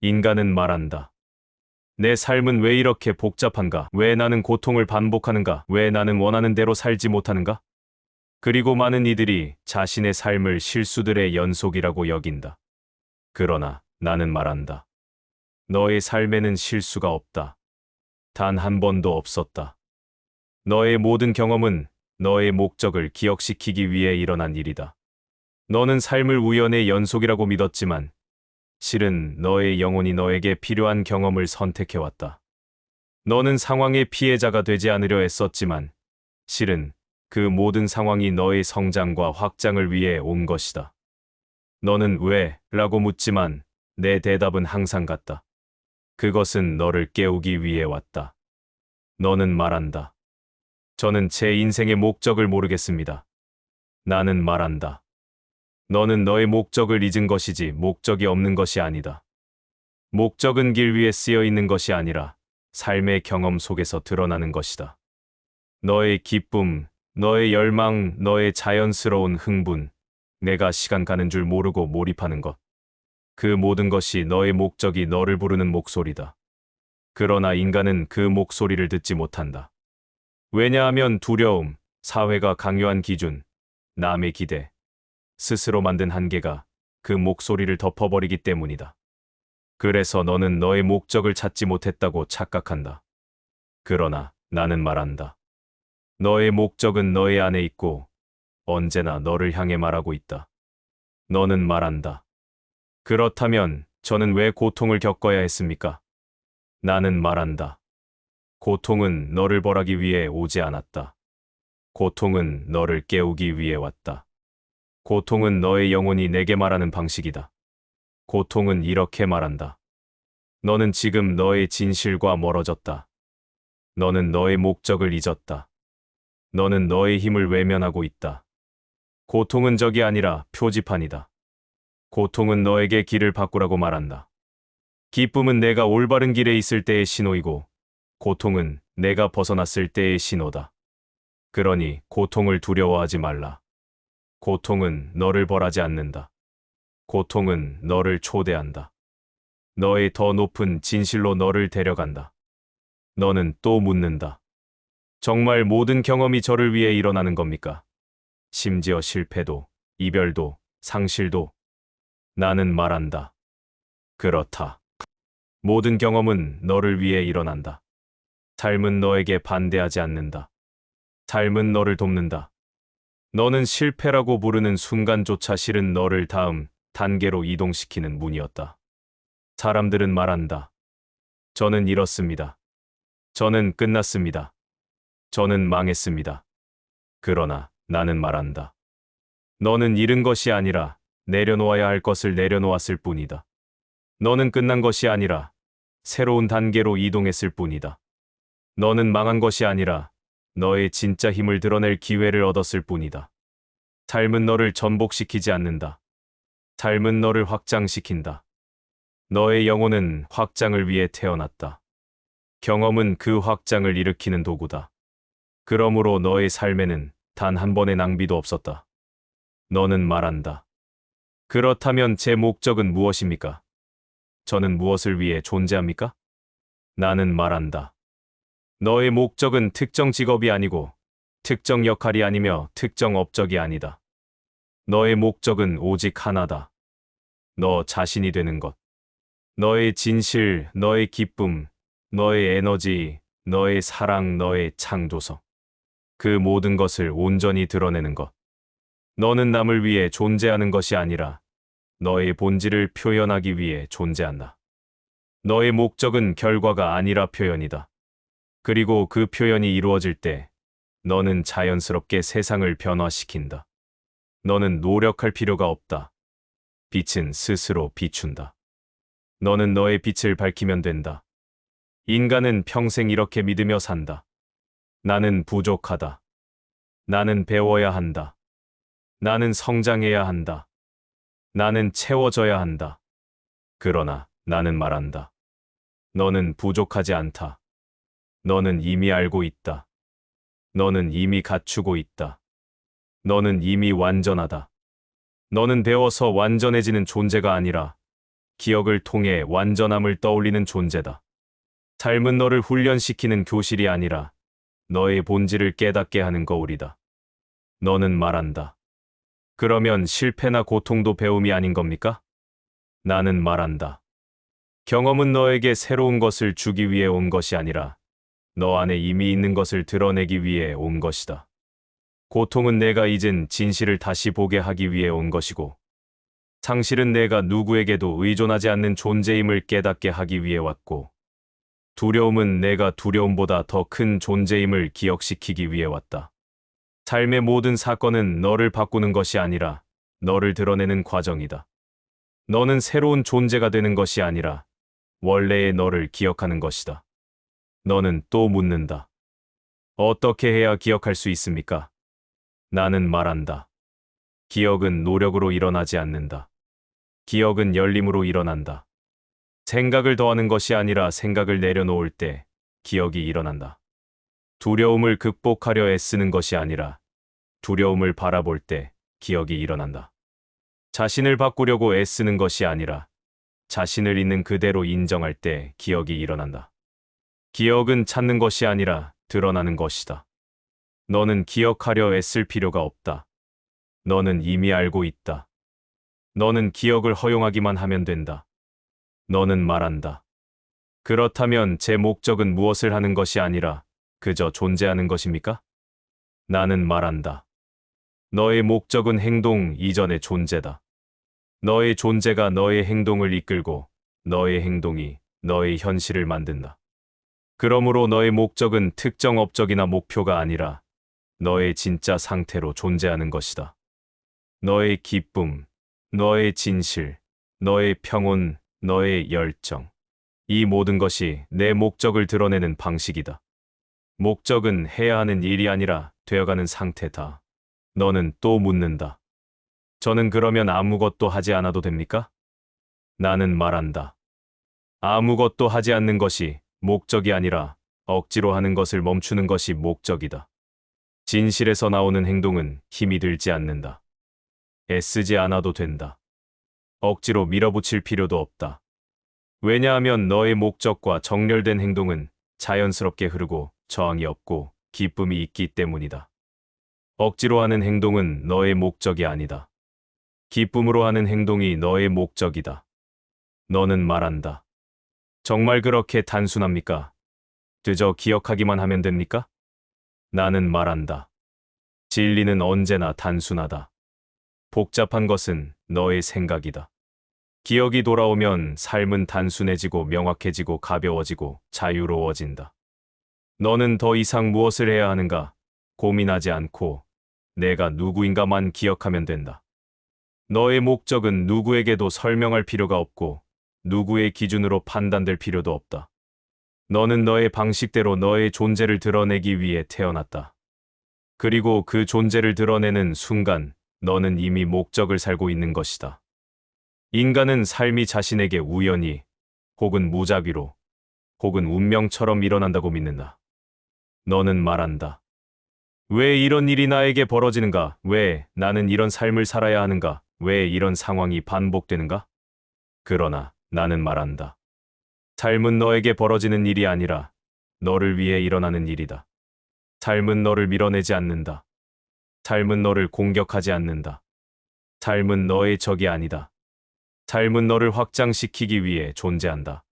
인간은 말한다. 내 삶은 왜 이렇게 복잡한가? 왜 나는 고통을 반복하는가? 왜 나는 원하는 대로 살지 못하는가? 그리고 많은 이들이 자신의 삶을 실수들의 연속이라고 여긴다. 그러나 나는 말한다. 너의 삶에는 실수가 없다. 단 한 번도 없었다. 너의 모든 경험은 너의 목적을 기억시키기 위해 일어난 일이다. 너는 삶을 우연의 연속이라고 믿었지만 실은 너의 영혼이 너에게 필요한 경험을 선택해왔다. 너는 상황의 피해자가 되지 않으려 애썼지만 실은 그 모든 상황이 너의 성장과 확장을 위해 온 것이다. 너는 왜? 라고 묻지만 내 대답은 항상 같다. 그것은 너를 깨우기 위해 왔다. 너는 말한다. 저는 제 인생의 목적을 모르겠습니다. 나는 말한다. 너는 너의 목적을 잊은 것이지 목적이 없는 것이 아니다. 목적은 길 위에 쓰여 있는 것이 아니라 삶의 경험 속에서 드러나는 것이다. 너의 기쁨, 너의 열망, 너의 자연스러운 흥분, 내가 시간 가는 줄 모르고 몰입하는 것. 그 모든 것이 너의 목적이 너를 부르는 목소리다. 그러나 인간은 그 목소리를 듣지 못한다. 왜냐하면 두려움, 사회가 강요한 기준, 남의 기대, 스스로 만든 한계가 그 목소리를 덮어버리기 때문이다. 그래서 너는 너의 목적을 찾지 못했다고 착각한다. 그러나 나는 말한다. 너의 목적은 너의 안에 있고 언제나 너를 향해 말하고 있다. 너는 말한다. 그렇다면 저는 왜 고통을 겪어야 했습니까? 나는 말한다. 고통은 너를 벌하기 위해 오지 않았다. 고통은 너를 깨우기 위해 왔다. 고통은 너의 영혼이 내게 말하는 방식이다. 고통은 이렇게 말한다. 너는 지금 너의 진실과 멀어졌다. 너는 너의 목적을 잊었다. 너는 너의 힘을 외면하고 있다. 고통은 적이 아니라 표지판이다. 고통은 너에게 길을 바꾸라고 말한다. 기쁨은 내가 올바른 길에 있을 때의 신호이고, 고통은 내가 벗어났을 때의 신호다. 그러니 고통을 두려워하지 말라. 고통은 너를 벌하지 않는다. 고통은 너를 초대한다. 너의 더 높은 진실로 너를 데려간다. 너는 또 묻는다. 정말 모든 경험이 저를 위해 일어나는 겁니까? 심지어 실패도, 이별도, 상실도. 나는 말한다. 그렇다. 모든 경험은 너를 위해 일어난다. 삶은 너에게 반대하지 않는다. 삶은 너를 돕는다. 너는 실패라고 부르는 순간조차 실은 너를 다음 단계로 이동시키는 문이었다. 사람들은 말한다. 저는 잃었습니다. 저는 끝났습니다. 저는 망했습니다. 그러나 나는 말한다. 너는 잃은 것이 아니라 내려놓아야 할 것을 내려놓았을 뿐이다. 너는 끝난 것이 아니라 새로운 단계로 이동했을 뿐이다. 너는 망한 것이 아니라 너의 진짜 힘을 드러낼 기회를 얻었을 뿐이다. 삶은 너를 전복시키지 않는다. 삶은 너를 확장시킨다. 너의 영혼은 확장을 위해 태어났다. 경험은 그 확장을 일으키는 도구다. 그러므로 너의 삶에는 단 한 번의 낭비도 없었다. 너는 말한다. 그렇다면 제 목적은 무엇입니까? 저는 무엇을 위해 존재합니까? 나는 말한다. 너의 목적은 특정 직업이 아니고 특정 역할이 아니며 특정 업적이 아니다. 너의 목적은 오직 하나다. 너 자신이 되는 것. 너의 진실, 너의 기쁨, 너의 에너지, 너의 사랑, 너의 창조성. 그 모든 것을 온전히 드러내는 것. 너는 남을 위해 존재하는 것이 아니라 너의 본질을 표현하기 위해 존재한다. 너의 목적은 결과가 아니라 표현이다. 그리고 그 표현이 이루어질 때 너는 자연스럽게 세상을 변화시킨다. 너는 노력할 필요가 없다. 빛은 스스로 비춘다. 너는 너의 빛을 밝히면 된다. 인간은 평생 이렇게 믿으며 산다. 나는 부족하다. 나는 배워야 한다. 나는 성장해야 한다. 나는 채워져야 한다. 그러나 나는 말한다. 너는 부족하지 않다. 너는 이미 알고 있다. 너는 이미 갖추고 있다. 너는 이미 완전하다. 너는 배워서 완전해지는 존재가 아니라 기억을 통해 완전함을 떠올리는 존재다. 삶은 너를 훈련시키는 교실이 아니라 너의 본질을 깨닫게 하는 거울이다. 너는 말한다. 그러면 실패나 고통도 배움이 아닌 겁니까? 나는 말한다. 경험은 너에게 새로운 것을 주기 위해 온 것이 아니라 너 안에 이미 있는 것을 드러내기 위해 온 것이다. 고통은 내가 잊은 진실을 다시 보게 하기 위해 온 것이고, 상실은 내가 누구에게도 의존하지 않는 존재임을 깨닫게 하기 위해 왔고, 두려움은 내가 두려움보다 더 큰 존재임을 기억시키기 위해 왔다. 삶의 모든 사건은 너를 바꾸는 것이 아니라 너를 드러내는 과정이다. 너는 새로운 존재가 되는 것이 아니라 원래의 너를 기억하는 것이다. 너는 또 묻는다. 어떻게 해야 기억할 수 있습니까? 나는 말한다. 기억은 노력으로 일어나지 않는다. 기억은 열림으로 일어난다. 생각을 더하는 것이 아니라 생각을 내려놓을 때 기억이 일어난다. 두려움을 극복하려 애쓰는 것이 아니라 두려움을 바라볼 때 기억이 일어난다. 자신을 바꾸려고 애쓰는 것이 아니라 자신을 있는 그대로 인정할 때 기억이 일어난다. 기억은 찾는 것이 아니라 드러나는 것이다. 너는 기억하려 애쓸 필요가 없다. 너는 이미 알고 있다. 너는 기억을 허용하기만 하면 된다. 너는 말한다. 그렇다면 제 목적은 무엇을 하는 것이 아니라 그저 존재하는 것입니까? 나는 말한다. 너의 목적은 행동 이전의 존재다. 너의 존재가 너의 행동을 이끌고 너의 행동이 너의 현실을 만든다. 그러므로 너의 목적은 특정 업적이나 목표가 아니라 너의 진짜 상태로 존재하는 것이다. 너의 기쁨, 너의 진실, 너의 평온, 너의 열정. 이 모든 것이 내 목적을 드러내는 방식이다. 목적은 해야 하는 일이 아니라 되어가는 상태다. 너는 또 묻는다. 저는 그러면 아무것도 하지 않아도 됩니까? 나는 말한다. 아무것도 하지 않는 것이 목적이 아니라 억지로 하는 것을 멈추는 것이 목적이다. 진실에서 나오는 행동은 힘이 들지 않는다. 애쓰지 않아도 된다. 억지로 밀어붙일 필요도 없다. 왜냐하면 너의 목적과 정렬된 행동은 자연스럽게 흐르고 저항이 없고 기쁨이 있기 때문이다. 억지로 하는 행동은 너의 목적이 아니다. 기쁨으로 하는 행동이 너의 목적이다. 너는 말한다. 정말 그렇게 단순합니까? 그저 기억하기만 하면 됩니까? 나는 말한다. 진리는 언제나 단순하다. 복잡한 것은 너의 생각이다. 기억이 돌아오면 삶은 단순해지고 명확해지고 가벼워지고 자유로워진다. 너는 더 이상 무엇을 해야 하는가 고민하지 않고 내가 누구인가만 기억하면 된다. 너의 목적은 누구에게도 설명할 필요가 없고 누구의 기준으로 판단될 필요도 없다. 너는 너의 방식대로 너의 존재를 드러내기 위해 태어났다. 그리고 그 존재를 드러내는 순간 너는 이미 목적을 살고 있는 것이다. 인간은 삶이 자신에게 우연히 혹은 무작위로 혹은 운명처럼 일어난다고 믿는다. 너는 말한다. 왜 이런 일이 나에게 벌어지는가? 왜 나는 이런 삶을 살아야 하는가? 왜 이런 상황이 반복되는가? 그러나 나는 말한다. 삶은 너에게 벌어지는 일이 아니라 너를 위해 일어나는 일이다. 삶은 너를 밀어내지 않는다. 삶은 너를 공격하지 않는다. 삶은 너의 적이 아니다. 삶은 너를 확장시키기 위해 존재한다.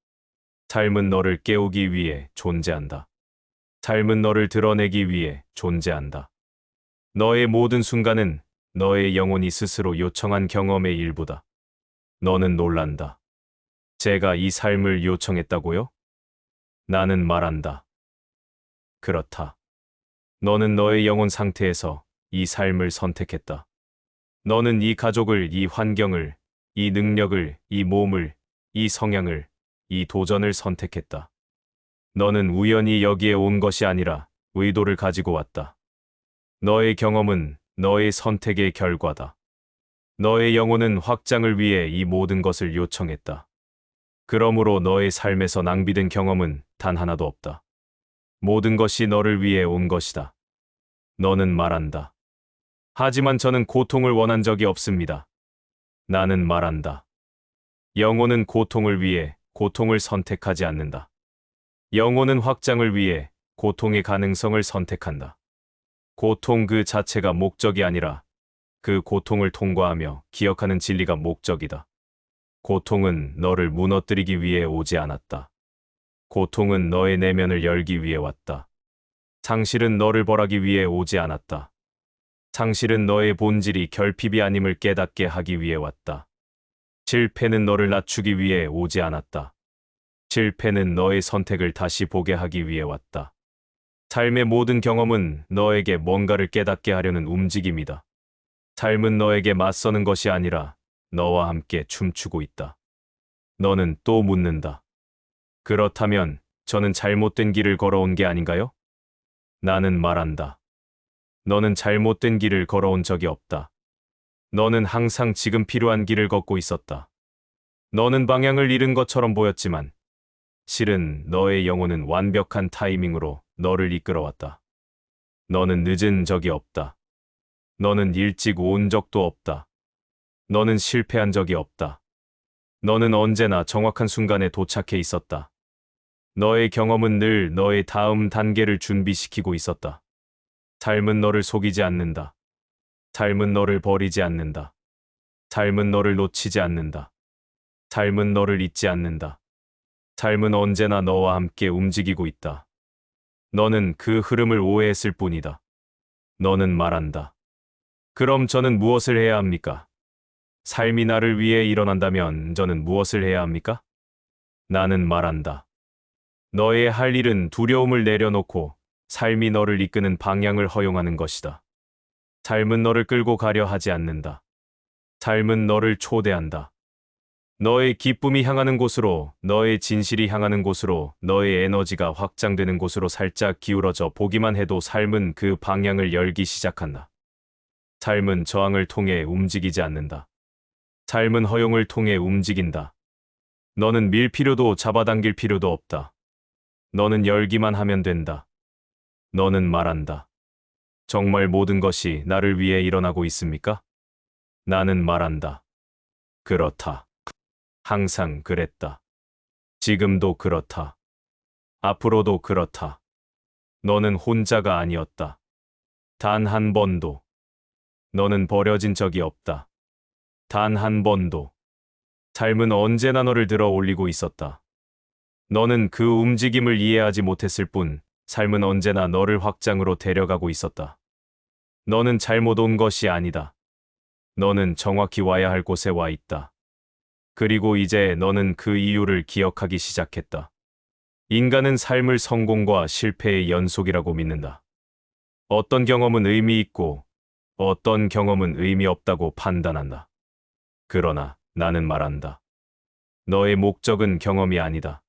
삶은 너를 깨우기 위해 존재한다. 삶은 너를 드러내기 위해 존재한다. 너의 모든 순간은 너의 영혼이 스스로 요청한 경험의 일부다. 너는 놀란다. 제가 이 삶을 요청했다고요? 나는 말한다. 그렇다. 너는 너의 영혼 상태에서 이 삶을 선택했다. 너는 이 가족을, 이 환경을, 이 능력을, 이 몸을, 이 성향을, 이 도전을 선택했다. 너는 우연히 여기에 온 것이 아니라 의도를 가지고 왔다. 너의 경험은 너의 선택의 결과다. 너의 영혼은 확장을 위해 이 모든 것을 요청했다. 그러므로 너의 삶에서 낭비된 경험은 단 하나도 없다. 모든 것이 너를 위해 온 것이다. 너는 말한다. 하지만 저는 고통을 원한 적이 없습니다. 나는 말한다. 영혼은 고통을 위해 고통을 선택하지 않는다. 영혼은 확장을 위해 고통의 가능성을 선택한다. 고통 그 자체가 목적이 아니라 그 고통을 통과하며 기억하는 진리가 목적이다. 고통은 너를 무너뜨리기 위해 오지 않았다. 고통은 너의 내면을 열기 위해 왔다. 상실은 너를 벌하기 위해 오지 않았다. 상실은 너의 본질이 결핍이 아님을 깨닫게 하기 위해 왔다. 실패는 너를 낮추기 위해 오지 않았다. 실패는 너의 선택을 다시 보게 하기 위해 왔다. 삶의 모든 경험은 너에게 뭔가를 깨닫게 하려는 움직임이다. 삶은 너에게 맞서는 것이 아니라 너와 함께 춤추고 있다. 너는 또 묻는다. 그렇다면 저는 잘못된 길을 걸어온 게 아닌가요? 나는 말한다. 너는 잘못된 길을 걸어온 적이 없다. 너는 항상 지금 필요한 길을 걷고 있었다. 너는 방향을 잃은 것처럼 보였지만 실은 너의 영혼은 완벽한 타이밍으로 너를 이끌어왔다. 너는 늦은 적이 없다. 너는 일찍 온 적도 없다. 너는 실패한 적이 없다. 너는 언제나 정확한 순간에 도착해 있었다. 너의 경험은 늘 너의 다음 단계를 준비시키고 있었다. 삶은 너를 속이지 않는다. 삶은 너를 버리지 않는다. 삶은 너를 놓치지 않는다. 삶은 너를 잊지 않는다. 삶은 언제나 너와 함께 움직이고 있다. 너는 그 흐름을 오해했을 뿐이다. 너는 말한다. 그럼 저는 무엇을 해야 합니까? 삶이 나를 위해 일어난다면 저는 무엇을 해야 합니까? 나는 말한다. 너의 할 일은 두려움을 내려놓고 삶이 너를 이끄는 방향을 허용하는 것이다. 삶은 너를 끌고 가려 하지 않는다. 삶은 너를 초대한다. 너의 기쁨이 향하는 곳으로, 너의 진실이 향하는 곳으로, 너의 에너지가 확장되는 곳으로 살짝 기울어져 보기만 해도 삶은 그 방향을 열기 시작한다. 삶은 저항을 통해 움직이지 않는다. 삶은 허용을 통해 움직인다. 너는 밀 필요도 잡아당길 필요도 없다. 너는 열기만 하면 된다. 너는 말한다. 정말 모든 것이 나를 위해 일어나고 있습니까? 나는 말한다. 그렇다. 항상 그랬다. 지금도 그렇다. 앞으로도 그렇다. 너는 혼자가 아니었다. 단 한 번도. 너는 버려진 적이 없다. 단 한 번도. 삶은 언제나 너를 들어 올리고 있었다. 너는 그 움직임을 이해하지 못했을 뿐, 삶은 언제나 너를 확장으로 데려가고 있었다. 너는 잘못 온 것이 아니다. 너는 정확히 와야 할 곳에 와 있다. 그리고 이제 너는 그 이유를 기억하기 시작했다. 인간은 삶을 성공과 실패의 연속이라고 믿는다. 어떤 경험은 의미 있고 어떤 경험은 의미 없다고 판단한다. 그러나 나는 말한다. 너의 목적은 경험이 아니다.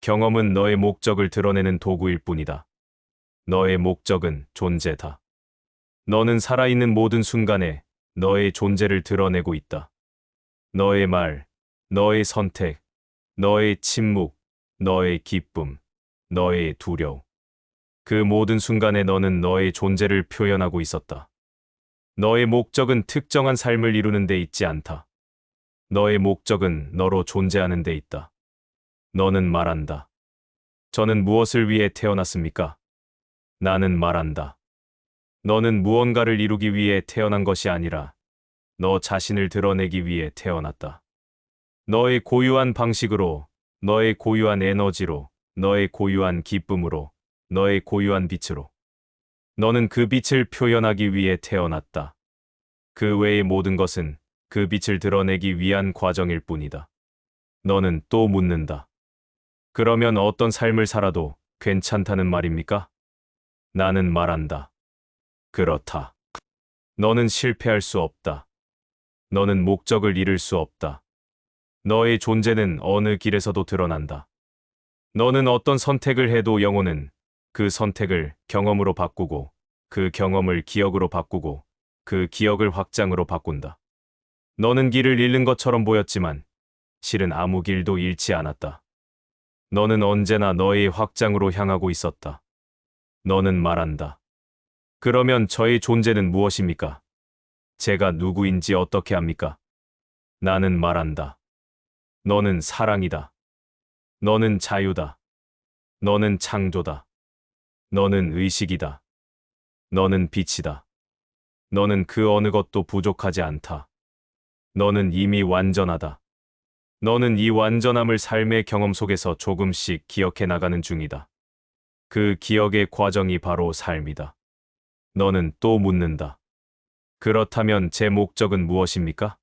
경험은 너의 목적을 드러내는 도구일 뿐이다. 너의 목적은 존재다. 너는 살아있는 모든 순간에 너의 존재를 드러내고 있다. 너의 말, 너의 선택, 너의 침묵, 너의 기쁨, 너의 두려움. 그 모든 순간에 너는 너의 존재를 표현하고 있었다. 너의 목적은 특정한 삶을 이루는 데 있지 않다. 너의 목적은 너로 존재하는 데 있다. 너는 말한다. 저는 무엇을 위해 태어났습니까? 나는 말한다. 너는 무언가를 이루기 위해 태어난 것이 아니라 너 자신을 드러내기 위해 태어났다. 너의 고유한 방식으로, 너의 고유한 에너지로, 너의 고유한 기쁨으로, 너의 고유한 빛으로. 너는 그 빛을 표현하기 위해 태어났다. 그 외의 모든 것은 그 빛을 드러내기 위한 과정일 뿐이다. 너는 또 묻는다. 그러면 어떤 삶을 살아도 괜찮다는 말입니까? 나는 말한다. 그렇다. 너는 실패할 수 없다. 너는 목적을 잃을 수 없다. 너의 존재는 어느 길에서도 드러난다. 너는 어떤 선택을 해도 영혼은 그 선택을 경험으로 바꾸고 그 경험을 기억으로 바꾸고 그 기억을 확장으로 바꾼다. 너는 길을 잃는 것처럼 보였지만 실은 아무 길도 잃지 않았다. 너는 언제나 너의 확장으로 향하고 있었다. 너는 말한다. 그러면 저의 존재는 무엇입니까? 제가 누구인지 어떻게 합니까? 나는 말한다. 너는 사랑이다. 너는 자유다. 너는 창조다. 너는 의식이다. 너는 빛이다. 너는 그 어느 것도 부족하지 않다. 너는 이미 완전하다. 너는 이 완전함을 삶의 경험 속에서 조금씩 기억해 나가는 중이다. 그 기억의 과정이 바로 삶이다. 너는 또 묻는다. 그렇다면 제 목적은 무엇입니까?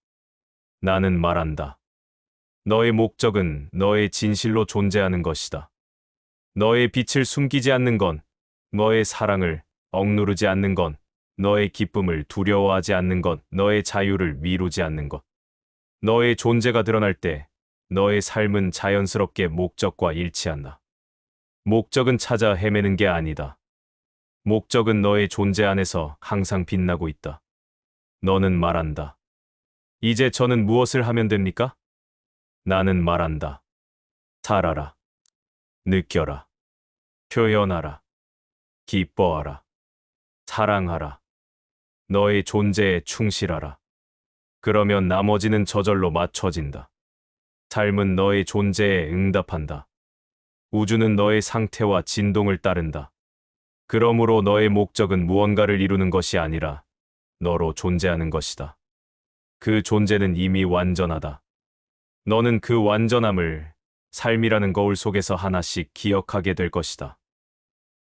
나는 말한다. 너의 목적은 너의 진실로 존재하는 것이다. 너의 빛을 숨기지 않는 건, 너의 사랑을 억누르지 않는 건, 너의 기쁨을 두려워하지 않는 것, 너의 자유를 미루지 않는 것. 너의 존재가 드러날 때 너의 삶은 자연스럽게 목적과 일치한다. 목적은 찾아 헤매는 게 아니다. 목적은 너의 존재 안에서 항상 빛나고 있다. 너는 말한다. 이제 저는 무엇을 하면 됩니까? 나는 말한다. 살아라. 느껴라. 표현하라. 기뻐하라. 사랑하라. 너의 존재에 충실하라. 그러면 나머지는 저절로 맞춰진다. 삶은 너의 존재에 응답한다. 우주는 너의 상태와 진동을 따른다. 그러므로 너의 목적은 무언가를 이루는 것이 아니라 너로 존재하는 것이다. 그 존재는 이미 완전하다. 너는 그 완전함을 삶이라는 거울 속에서 하나씩 기억하게 될 것이다.